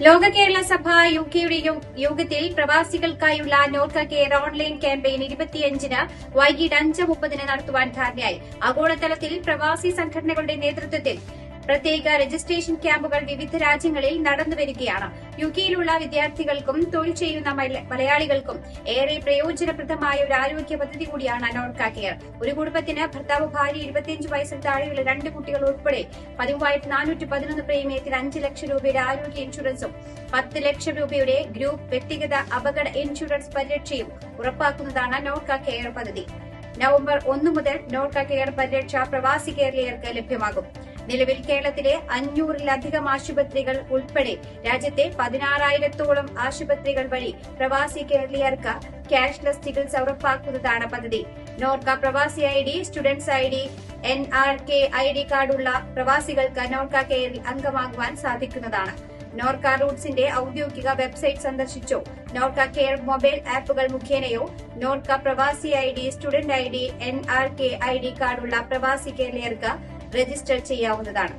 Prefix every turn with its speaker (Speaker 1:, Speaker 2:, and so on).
Speaker 1: ലോക കേരള സഭ യു കെയുടെ യോഗത്തിൽ പ്രവാസികൾക്കായുള്ള നോർക്ക കെയർ ഓൺലൈൻ ക്യാമ്പയിൻ ഇരുപത്തിയഞ്ചിന് വൈകിട്ട് അഞ്ച് മുപ്പതിന് നടത്തുവാൻ ധാരണയായി. ആഗോളതലത്തിൽ പ്രവാസി സംഘടനകളുടെ നേതൃത്വത്തിൽ പ്രത്യേക രജിസ്ട്രേഷൻ ക്യാമ്പുകൾ വിവിധ രാജ്യങ്ങളിൽ നടന്നുവരികയാണ് യു കെയിലുള്ള വിദ്യാർത്ഥികൾക്കും തൊഴിൽ ചെയ്യുന്ന മലയാളികൾക്കും ഏറെ പ്രയോജനപ്രദമായ ഒരു ആരോഗ്യ പദ്ധതി കൂടിയാണ് നോർക്ക കെയർ ഒരു കുടുംബത്തിന് ഭർത്താവ് ഭാര്യ ഇരുപത്തിയഞ്ച് വയസ്സിൽ താഴെയുള്ള രണ്ട് കുട്ടികൾ ഉൾപ്പെടെ പതിമൂവായിരത്തി നാനൂറ്റി പതിനൊന്ന് പ്രീമിയത്തിൽ അഞ്ച് ലക്ഷം രൂപയുടെ ആരോഗ്യ ഇൻഷുറൻസും പത്ത് ലക്ഷം രൂപയുടെ ഗ്രൂപ്പ് വ്യക്തിഗത അപകട ഇൻഷുറൻസ് പരിരക്ഷയും ഉറപ്പാക്കുന്നതാണ് നോർക്ക കെയർ പദ്ധതി. നവംബർ ഒന്ന് മുതൽ നോർക്ക കെയർ പരിരക്ഷ പ്രവാസി കേരളീയർക്ക് ലഭ്യമാകും. നിലവിൽ കേരളത്തിലെ അഞ്ഞൂറിലധികം ആശുപത്രികൾ ഉൾപ്പെടെ രാജ്യത്തെ പതിനാറായിരത്തോളം ആശുപത്രികൾ വഴി പ്രവാസി കേരളീയർക്ക് ക്യാഷ്ലെസ് ചികിത്സ ഉറപ്പാക്കുന്നതാണ് പദ്ധതി. നോർക്ക പ്രവാസി I D students I D N R K I D കാർഡുള്ള പ്രവാസികൾക്ക് നോർക്ക കെയറിൽ അംഗമാകുവാൻ സാധിക്കുന്നതാണ്. നോർക്ക റൂട്ട്സിന്റെ ഔദ്യോഗിക വെബ്സൈറ്റ് സന്ദർശിച്ചോ? നോർക്ക കെയർ മൊബൈൽ ആപ്പുകൾ മുഖേനയോ? നോർക്ക പ്രവാസി I D student I D N R K I D കാർഡുള്ള പ്രവാസി കേരളീയർക്ക് രജിസ്റ്റർ ചെയ്യാവുന്നതാണ്